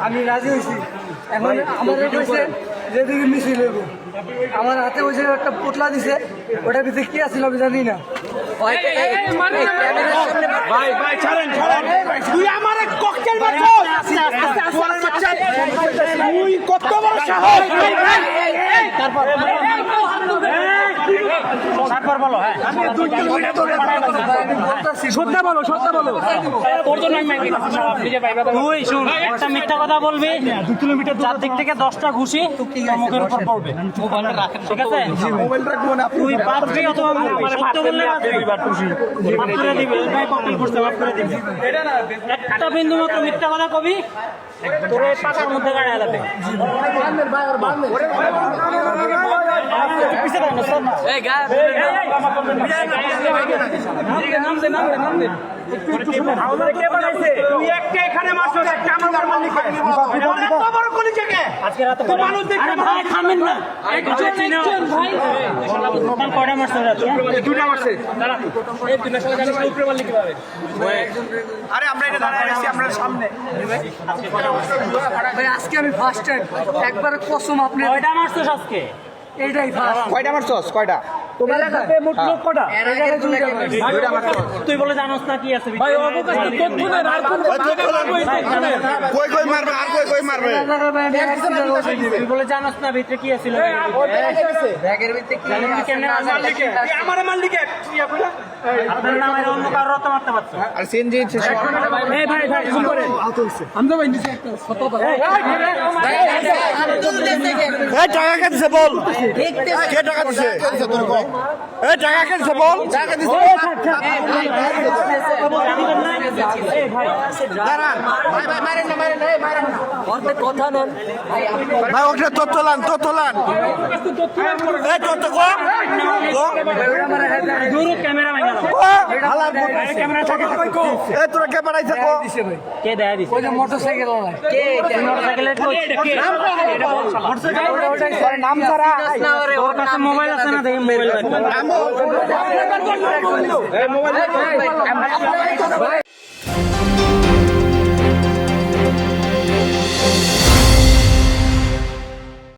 আমি রাজি হয়েছি এখন আমার কইছে যেদিকে মিছিল হইব আমার হাতে ওই একটা পোটলা দিছে ওটা ভিতরে কি আছিল আমি জানি না হয়তো এই- এই ক্যামেরার সামনে ভাই ভাই ছাড়েন ছাড়েন তুই আমার ককটেল মারছস সোয়ালের বাচ্চা তুই কত বড় সাহস তারপর বলো হ্যাঁ বলো সত্যি বলো তুই শুন একটা মিথ্যা কথা বলবি দুই কিলোমিটার চার দিক থেকে দশটা ঘুষি মুখের উপর পড়বে ঠিক আছে তুই পারবি অথবা সত্য বললে মাফ করে দিবি ভাই ককটেল করছে মাফ করে দিবি একটা বিন্দু মাত্র মিথ্যা কথা কবি তোর এই মধ্যে গাড়ি আলাদা আজকে রাতে তো মানুষ দেখতে ভাই থামেন না একজন একজন ভাই টোটাল কয়টা মারছস রাতে দুটা মারছে দাঁড়া এই দুটা সালে জানিস না উপরে মালিক কীভাবে আরে আমরা এটা দাঁড়ায় আছি আমরা সামনে। আজকে আমি ফার্স্ট টাইম একবার কসম আপনি কয়টা মারছস আজকে? এইটাই ফার্স্ট কয়টা মারছস কয়টা? তোমার মোট লোক। তুই বলে জানোস না কি আছে ভাই অবকাশ তথ্য নেই আর কোন কই কই মারবে আর কই কই মারবে এলাকার ভাই আমি accident হয়েছে। তুই বলে জানোস না ভিতরে কি আছিল ব্যাগের ভিতরে কি। আমার মালিকে ভাই টাকা দিছে বল কে টাকা দিছে এই টাকা কে বল? টাকা দিছে দাঁড়ান। ভাই ভাই মারেন না মারেন না মারেন না। অর্ধেক কথা নন। ভাই ওটা তো তোলান তো তোলান এই তো তো কো। কো। গুরু ক্যামেরা ভাঙা কো। ক্যামেরা থাকে কো এই তোরা কে বানাইছে কো। কে দেয়া দিছে? ওই যে মোটরসাইকেল কে? মোটরসাইকেলের মোটরসাইকেল নাম ছাড়া। তোর কাছে মোবাইল আছে না দেখি মোবাইল ভাই